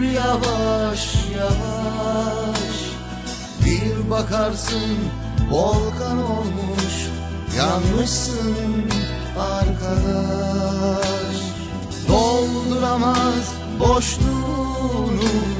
Büyür yavaş yavaş. Bir bakarsın volkan olmuş. Yanmışsın arkadaş. Dolduramaz boşluğunu